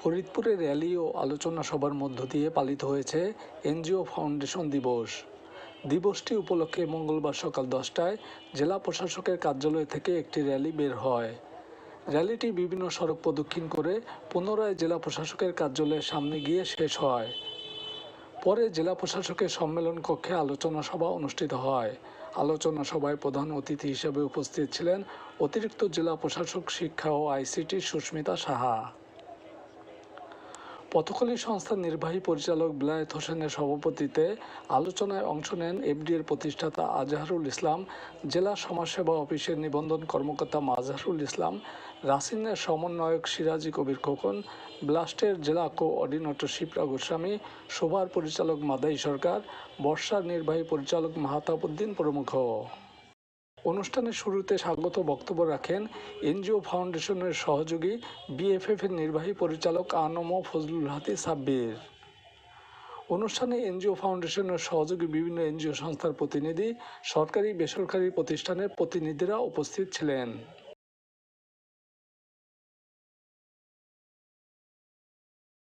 ফরিদপুরে র্যালি ও আলোচনা সভার মধ্য দিয়ে পালিত হয়েছে এনজিও ফাউন্ডেশন দিবস। দিবসটি উপলক্ষে মঙ্গলবার সকাল দশটায় জেলা প্রশাসকের কার্যালয় থেকে একটি র্যালি বের হয়। র্যালিটি বিভিন্ন সড়ক প্রদক্ষিণ করে পুনরায় জেলা প্রশাসকের কার্যালয়ের সামনে গিয়ে শেষ হয়। পরে জেলা প্রশাসকের সম্মেলন কক্ষে আলোচনা সভা অনুষ্ঠিত হয়। আলোচনা সভায় প্রধান অতিথি হিসেবে উপস্থিত ছিলেন অতিরিক্ত জেলা প্রশাসক শিক্ষা ও আইসিটি সুস্মিতা সাহা। পথকলী সংস্থার নির্বাহী পরিচালক বিলায়েত হোসেনের সভাপতিত্বে আলোচনায় অংশ নেন এফডিএর প্রতিষ্ঠাতা আজহারুল ইসলাম, জেলা সমাজসেবা অফিসের নিবন্ধন কর্মকর্তা মাজহারুল ইসলাম, রাসিনের সমন্বয়ক সিরাজি কবির খোকন, ব্লাস্টের জেলা কো কোঅর্ডিনেটর শিপ্রা গোস্বামী, শোভার পরিচালক মাদাই সরকার, বর্ষার নির্বাহী পরিচালক মাহাতাবুদ্দিন প্রমুখ। অনুষ্ঠানের শুরুতে স্বাগত বক্তব্য রাখেন এনজিও ফাউন্ডেশনের সহযোগী বিএফএফ এর নির্বাহী পরিচালক আনম ফজলুল হাতি সাব্বির। অনুষ্ঠানে এনজিও ফাউন্ডেশনের সহযোগী বিভিন্ন এনজিও সংস্থার প্রতিনিধি, সরকারি, বেসরকারি প্রতিষ্ঠানের প্রতিনিধিরা উপস্থিত ছিলেন।